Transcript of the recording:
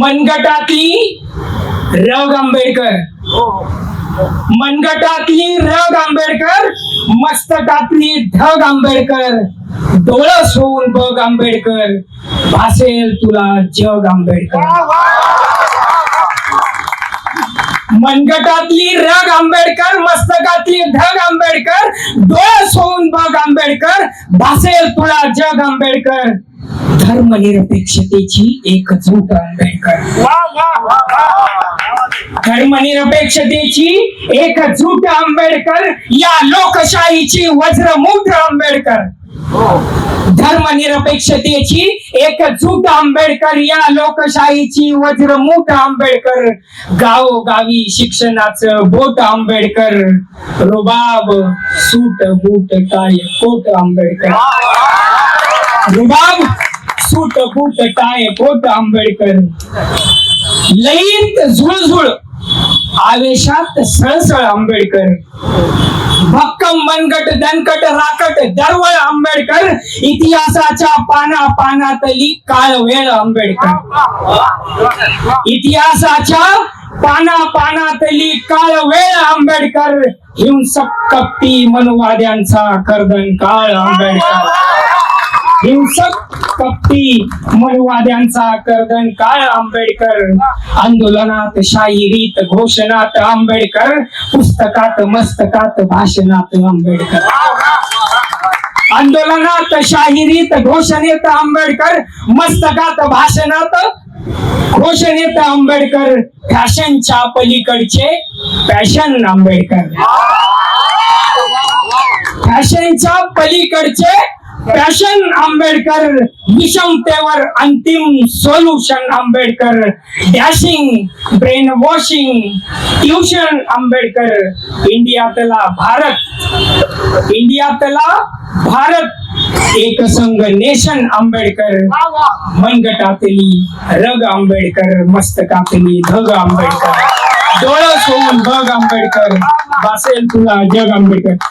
मनगटातली रग आंबेडकर मनगटातली रग आंबेडकर मस्तकातली ढग आंबेडकर डोळस होऊन बघ आंबेडकर भासेल तुला जग आंबेडकर मनगटातली रग आंबेडकर मस्तकातली ढग आंबेडकर डोळस होऊन बघ आंबेडकर भासेल तुला जग आंबेडकर धर्मनिरपेक्षतेची एकजूट आंबेडकर धर्मनिरपेक्षतेची एकजूट आंबेडकर या लोकशाहीची वज्रमुद्र आंबेडकर. धर्मनिरपेक्षतेची एकजूट आंबेडकर या लोकशाहीची वज्रमुठ आंबेडकर. गावोगावी शिक्षणाचं बोट आंबेडकर. रुबाब सूट बूट काय कोट आंबेडकर. रुबाब suit boot tie coat Ambedkar लईत झुळझुळ आवेशात सळसळ आंबेडकर भक्कम मनगट दणकट राकट दरवळ आंबेडकर इतिहासाच्या पाना पानातली काळ वेळ आंबेडकर इतिहासाच्या पाना पानातली काळ वेळ आंबेडकर हिंसक कपटी मनुवाद्यांचा कर्दन काळ आंबेडकर हिंसक कपटी मनुवाद्यांचा कर्दन काळ आंबेडकर. आंदोलनात शाहिरीत घोषणात आंबेडकर. पुस्तकात मस्तकात भाषणात आंबेडकर. आंदोलनात शाहिरीत घोषणेत आंबेडकर. मस्तकात भाषणात घोषणेत आंबेडकर. फॅशनच्या पलीकडचे फॅशन आंबेडकर. फॅशनच्या पलीकडचे फॅशन आंबेडकर विषमतेवर अंतिम solution Ambedkar dashing brain washing tuition Ambedkar इंडियातला Bharat इंडियातला भारत एकसंघ नेशन आंबेडकर मनगटातली रग आंबेडकर मस्तकातली धग आंबेडकर डोळं सोडून बघ आंबेडकर बासेल तुला जग आंबेडकर